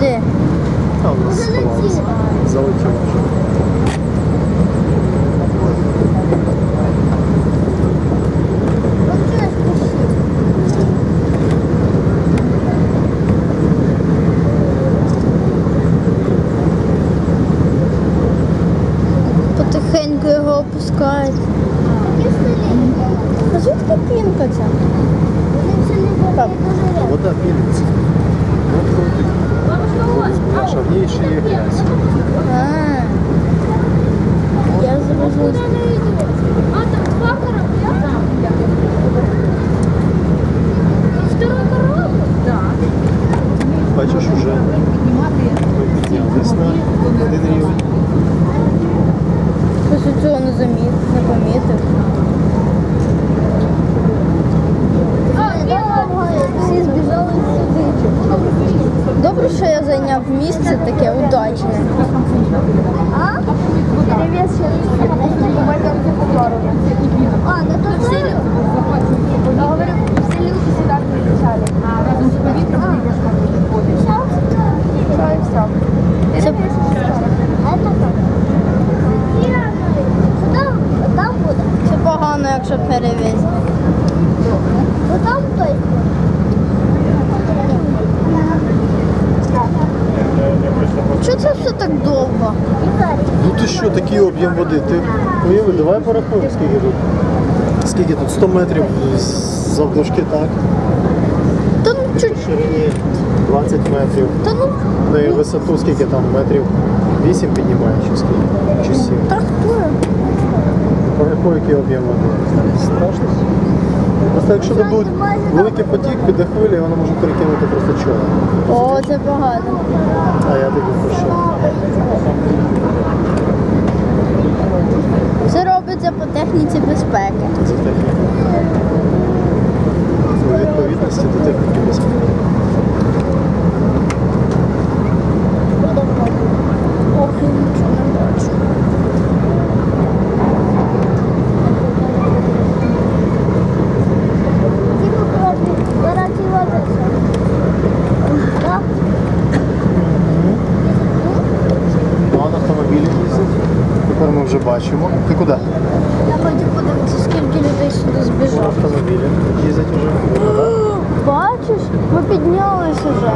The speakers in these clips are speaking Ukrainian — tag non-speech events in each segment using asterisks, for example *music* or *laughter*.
Де? Там у нас сховалася. Залетіла вже. Потихеньку його опускають. А звідки пінка ця? Вода піниться. От вроді. Воду збираєш, а в ній ще є грязь. А, я зрозумів. А, там два корабля? Второй корабль? Бачиш, уже ми піднялись на один рівень. Хтось цього не заміт, не помітив. Всі збіжали сюди. Добре, що я зайняв місце таке удачне. А? Привет, А, ну то все. Я говорю, все люди сюда приезжали. А, разом с повітрям Це погано, якщо перевіз. Ну там той. Чого це все так довго? Ну ти що, такий об'єм води? Ти уяви, давай порахуємо, скільки тут. Скільки тут? 100 метрів завдовжки, так? Та ну чуть. Ширині 20 метрів. Та ну На її висоту скільки там метрів? 8 піднімає чи скільки? Чи 7? та хто? Порахуй, який об'єм води. Страшно. Просто якщо дадуть великий потік, піде хвилі, воно може перекинути просто чого. О, це багато. А я тобі пишу. Все робиться по техніці безпеки. Це техніка. У відповідності до техніки безпеки. Ох, я нічого не бачу. Типа кораблі. Гарантій води. Так? Ну, а на автомобілі їздять. Тепер ми вже бачимо. Ти куди? Я хочу подивитися, скільки людей сюди збіжало. автомобілі їздять вже. *gasps* Бачиш, ми піднялись уже.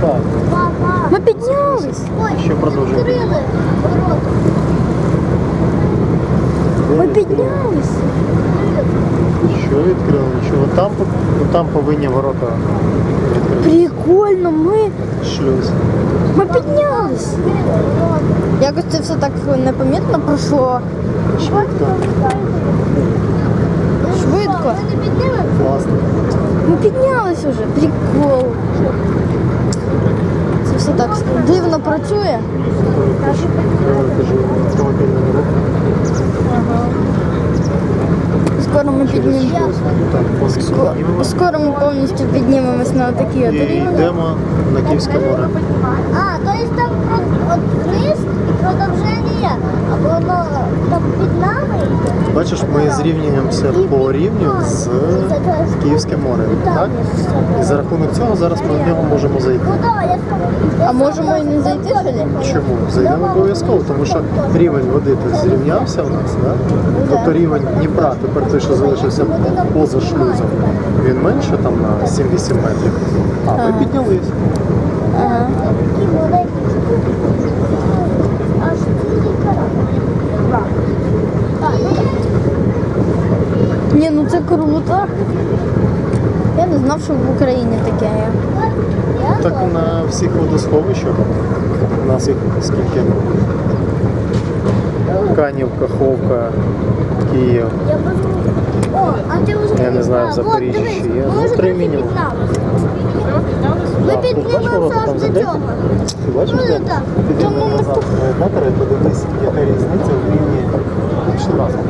Так. Ми піднялись. Ще продовжуємо. відкрили ворота. Ми піднялись. Що відкрили? Нічого. Там, там повинні ворота. Прикольно, ми, Шлюз. ми піднялись. Якось це все так непомітно пройшло. Швидко. Швидко. Ми не підняли? Класно. Ми піднялись уже. Прикол. Це все так дивно працює. Піднімемо. Повністю піднімемо. Скоро ми повністю піднімемось на такі от І йдемо на Київське море. А, то есть там про- от вниз і продовження, а воно там під нами йде. Бачиш, ми зрівнюємося по рівню з Київським морем. Так? І за рахунок цього зараз ми в нього можемо зайти. А можемо і не зайти сюди? Чому? Зайдемо обов'язково, тому що рівень води тут зрівнявся у нас, да? тобто рівень Дніпра, тепер той, що залишився поза шлюзом, він менше там на 7-8 метрів, а ми піднялись. Ага. такі маленькі. Аж цілий корабль. А, ну, Ні, ну це круто. Я не знав, що в Україні таке є. Так на всіх водосховищах у нас їх скільки? Канів, Каховка, Київ. Я ти не знаю, в Запоріжжі ще є. Ну, три мінімум. Ми Да, піднімемо аж до цього. Ти бачиш, Ну, де? так. Підійди назад на етатори, подивись, яка різниця в рівні. Пішли разом.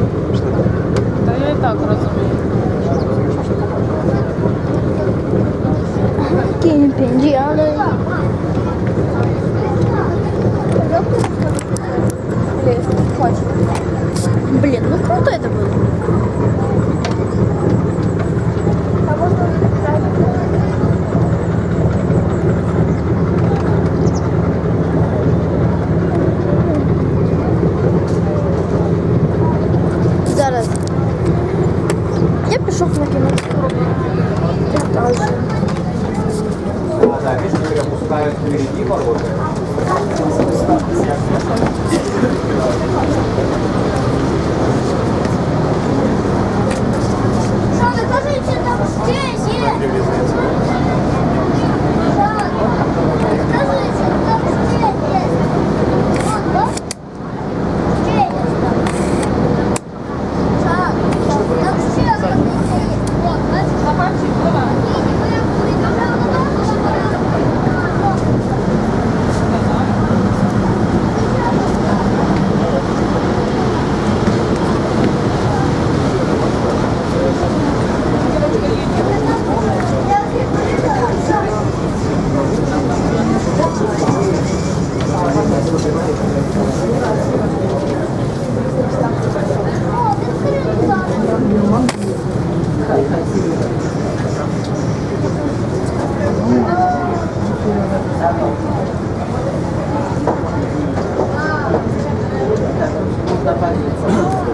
Та я і так розумію. Блин, ну круто это было.